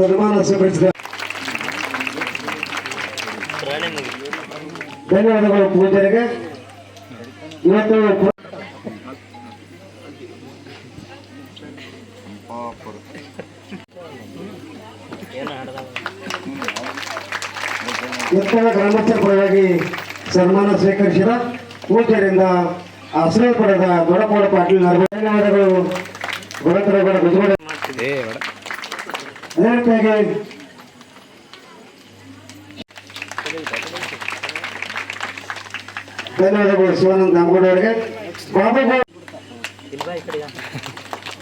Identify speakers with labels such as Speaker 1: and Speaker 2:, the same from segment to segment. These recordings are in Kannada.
Speaker 1: ಸನ್ಮಾನ ಧನ್ಯವಾದಗಳು. ಪೂಜರಿಗೆ ಇವತ್ತು ಎತ್ತರ ಗ್ರಾಮಸ್ಥರ ಪರವಾಗಿ ಸನ್ಮಾನ ಸ್ವೀಕರಿಸಿದ ಪೂಜರಿಂದ ಆಶ್ರಯ ಪಡೆದ ದೊಡ್ಡಪೌಡ ಪಾಟೀಲ್ ಧನ್ಯವಾದಗಳು ಗುಣಕರಗಡ ಅದೇ ರೀತಿಯಾಗಿ ಧನ್ಯವಾದಗಳು ಶಿವಾನಂದ ನಾಮಗೌಡ ಅವರಿಗೆ ಬಾಬುಗಳು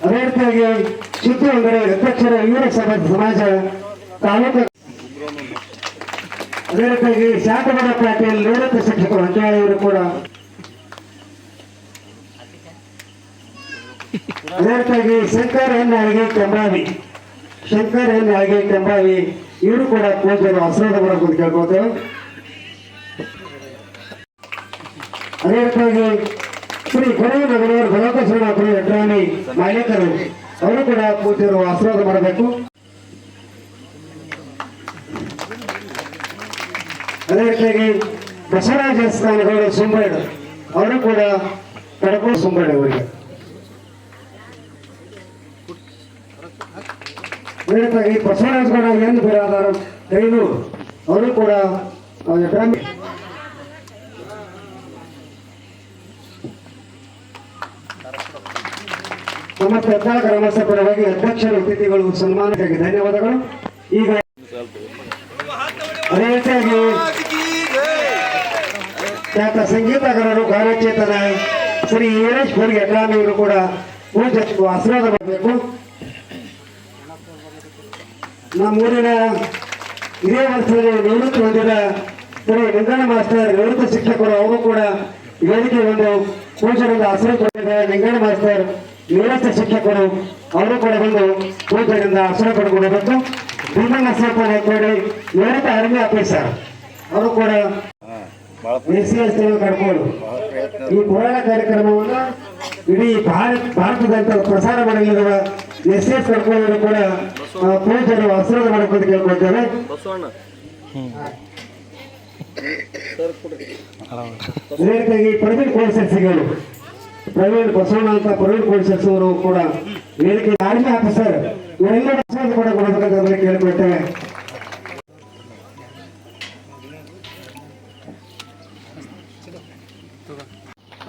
Speaker 1: ಅದೇ ರೀತಿಯಾಗಿ ಚಿತ್ತು ಅಂಗಡಿ ಅಧ್ಯಕ್ಷರ ಯುವ ಸಭಾ ಸಮಾಜ ತಾಲೂಕು ಅದೇ ರೀತಿಯಾಗಿ ಶಾಂತಗೌಡ ಪಾಟೀಲ್ ನಿವೃತ್ತ ಶಿಕ್ಷಕರು ಕೂಡ. ಅದೇ ರೀತಿಯಾಗಿ ಶಂಕರ್ ಎನ್ ಅಡಿಗೆ ಶಂಕರ್ ಹಾಗೆ ಕೆಂಬಾವಿ ಇವರು ಕೂಡ ಪೂಜೆ ಆಶೀರ್ವಾದ ಮಾಡಬೇಕು ಕೇಳ್ಕೊತೇವೆ ಅದೇ ರೀತಿಯಾಗಿ ಶ್ರೀ ಕೊನೆಯ ಮಗನವರು ಗಣಪ ಶ್ರೀನಾಥರು ಯಟ್ರಾಣಿ ಮಾಲೀಕರು, ಅವರು ಕೂಡ ಪೂಜೆಯನ್ನು ಆಶೀರ್ವಾದ ಮಾಡಬೇಕು. ಅದೇ ರೀತಿಯಾಗಿ ಬಸವರಾಜ ಸ್ಥಾನಗಳು ಸುಂಬಾಡು ಅವರು ಕೂಡ ಪಡಕೊಂಡು ಸುಂಬರಣೆ ಅವರಿಗೆ ಅದೇ ಈ ಗೌಡ ಏನು ಬಿರಾದಾರ ಕೈನೂರು ಅವರು ಕೂಡ ನಮ್ಮ ಪ್ರಧಾನ ಗ್ರಾಮಸ್ಥರ ಪರವಾಗಿ ಅಧ್ಯಕ್ಷರ ಅತಿಥಿಗಳು ಸನ್ಮಾನಕ್ಕಾಗಿ ಧನ್ಯವಾದಗಳು. ಈಗ ಅದೇ ರೀತಿಯಾಗಿ ಖ್ಯಾತ ಸಂಗೀತಗಾರರು, ಕಾರ್ಯಚೇತನ ಶ್ರೀ ವೀರೇಶ್ ಬೋರ್ಗೆ ಅಡ್ರಾಮಿಯವರು ಕೂಡ ಪೂಜೆ, ಆಶೀರ್ವಾದ ಮಾಡಬೇಕು ನಮ್ಮೂರಿನ ಹಿರಿಯ ವರ್ಷದಲ್ಲಿ ನಿವೃತ್ತಿ ಹೊಂದಿದ ಶ್ರೀ ವೆಂಕಣ್ಣ ಮಾಸ್ಟರ್ ನಿವೃತ್ತ ಶಿಕ್ಷಕರು ಅವರು ಕೂಡ ವೇದಿಕೆ ಒಂದು ಪೂಜೆಯಿಂದ ಆಶ್ರಯ ಪಡೆದ ವೆಂಕಣ್ಣ ಮಾಸ್ಟರ್ ನಿವೃತ್ತ ಶಿಕ್ಷಕರು ಅವರು ಕೂಡ ಬಂದು ಪೂಜೆಯಿಂದ ಆಶ್ರಯ ಭೀಮಣ್ಣ ಸ್ವಲ್ಪ ನಾಯ್ಕೋಡಿ ನಿವೃತ್ತ ಆರ್ಮಿ ಆಫೀಸರ್ ಅವರು ಕೂಡ ಸಿ ಎಸ್ ಕಡ್ಕೊಂಡು ಈ ಪುರಾಣ ಕಾರ್ಯಕ್ರಮವನ್ನು ಇಡೀ ಭಾರತ ಭಾರತದಂತ ಪ್ರಸಾರ ಮಾಡಲಿರುವ ಎಸ್ ಎಸ್ ಸರ್ಕಾರ ಕೂಡ ಪೂಜೆರು ಆಶೀರ್ವಾದ ಮಾಡ್ಕೊಂಡು ಕೇಳ್ಕೊಳ್ತೇವೆ. ಅದೇ ರೀತಿಯಾಗಿ ಪ್ರವೀಣ್ ಕೋಲ್ಸೆಟ್ಸಿಗಳು ಪ್ರವೀಣ್ ಬಸವಣ್ಣ ಅಂತ ಪ್ರವೀಣ್ ಕೋಲ್ಸೆಟ್ಸ್ ಅವರು ಕೂಡ ವೇದಿಕೆ ಆರ್ಮಿ ಆಫೀಸರ್ ಇವರೆಲ್ಲ ಆಶೀರ್ವಾದ ಕೂಡ ಕೊಡಬೇಕಂತ ಕೇಳ್ಕೊಳ್ತೇವೆ.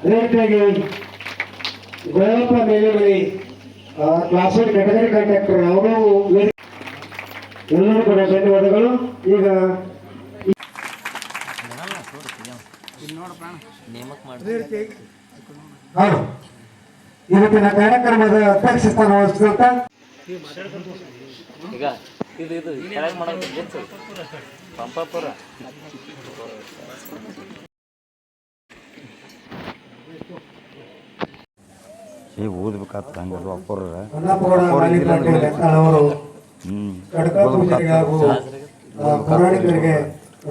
Speaker 1: ಅದೇ ರೀತಿಯಾಗಿ ಗೋಯಪ್ಪ ಮೇಲುಗಳಿ ಕ್ಲಾಸ್ ಒನ್ ಕೆಟಗರಿ ಕಂಡಕ್ಟರ್ ಅವರು ಎಲ್ಲರೂ ಕೂಡ ಧನ್ಯವಾದಗಳು. ಈಗ ಇವತ್ತಿನ ಕಾರ್ಯಕ್ರಮದ ಅಧ್ಯಕ್ಷ ಸ್ಥಾನ ವಹಿಸಿದಂತ
Speaker 2: ಈಗ ಇದು ಇದು ಮಾಡೋದು ಪಂಪಾಪುರ.
Speaker 1: ಕಡಕ ಪೂಜಾರಿಗೆ ಹಾಗೂ ಆ, ಪೌರಾಣಿಕರಿಗೆ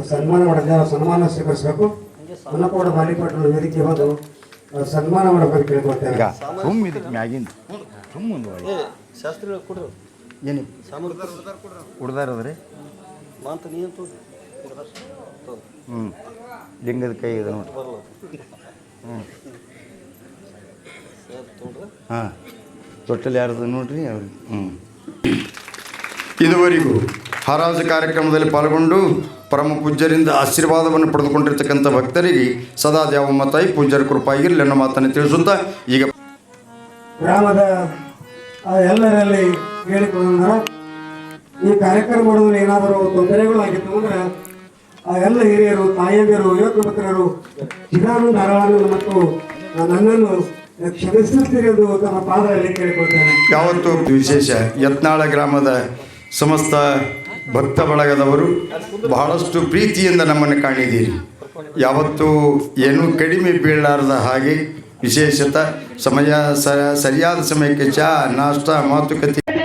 Speaker 1: ಸನ್ಮಾನ ಮಾಡಿದ ಸನ್ಮಾನ ಸ್ವೀಕರಿಸಬೇಕು. ಹೊನ್ನಪಗೌಡ ಬಾಲಿಪಟ್ಟಣ ವೇದಿಕೆ ಬಂದು ಸನ್ಮಾನ ಮಾಡಬೇಕು ಕೇಳ್ಕೊಳ್ತೇವೆ.
Speaker 3: ಈಗ ಸುಮ್ ಇದಕ್ಕೆ ಮ್ಯಾಗಿಂದ ಸುಮ್ ಮುಂದೆ
Speaker 2: ಕೊಡ್ರಿ.
Speaker 3: ಏನು?
Speaker 2: ಅಂತ
Speaker 3: ಹ್ಞೂ ಲಿಂಗದ ಕೈ ಇದೆ ನೋಡಿ. ಹ್ಞೂ ಹಾಂ. ತೊಟ್ಟಲ್ ಯಾರ್ದು ನೋಡ್ರಿ ಅವ್ರಿಗೆ ಹ್ಞೂ
Speaker 4: ಇದುವರೆಗೂ ಹರಾಜು ಕಾರ್ಯಕ್ರಮದಲ್ಲಿ ಪಾಲ್ಗೊಂಡು ಪರಮ ಪೂಜ್ಯರಿಂದ ಆಶೀರ್ವಾದವನ್ನು ಪಡೆದುಕೊಂಡಿರ್ತಕ್ಕಂಥ ಭಕ್ತರಿಗೆ ಸದಾ ದೇವ ಮತಾಯಿ ಪೂಜ್ಯರ ಕೃಪಾಗಿರಲಿ ಅನ್ನೋ ಮಾತನ್ನು ತಿಳಿಸುತ್ತಾ ಈಗ
Speaker 1: ಗ್ರಾಮದ ಆ, ಎಲ್ಲರಲ್ಲಿ ಹೇಳಿಕೊಂಡ್ರು ಈ ಕಾರ್ಯಕ್ರಮ ಮಾಡೋದ್ರಲ್ಲಿ ಏನಾದರೂ ತೊಂದರೆಗಳು ಆಗಿತ್ತು ಅಂದ್ರೆ ಆ ಎಲ್ಲ ಹಿರಿಯರು ತಾಯಂದಿರು ಯುವಕ ಮಿತ್ರರು ನಾರಾಯಣನ್ ಮತ್ತು ನನ್ನನ್ನು
Speaker 4: ಯಾವತ್ತೂ ವಿಶೇಷ, ಯತ್ನಾಳ ಗ್ರಾಮದ ಸಮಸ್ತ ಭಕ್ತ ಬಳಗದವರು ಬಹಳಷ್ಟು ಪ್ರೀತಿಯಿಂದ ನಮ್ಮನ್ನು ಕಾಣಿದ್ದೀರಿ ಯಾವತ್ತು ಏನೂ ಕಡಿಮೆ ಬೀಳಲಾರದ ಹಾಗೆ ವಿಶೇಷತ ಸಮಯ ಸರಿಯಾದ ಸಮಯಕ್ಕೆ ಚಾ, ನಾಷ್ಟ, ಮಾತುಕತೆ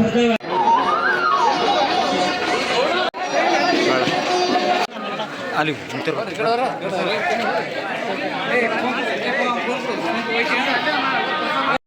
Speaker 2: ಪ್ರಥಮ
Speaker 4: ಅಲ್ಲಿ
Speaker 2: ¡Vamos!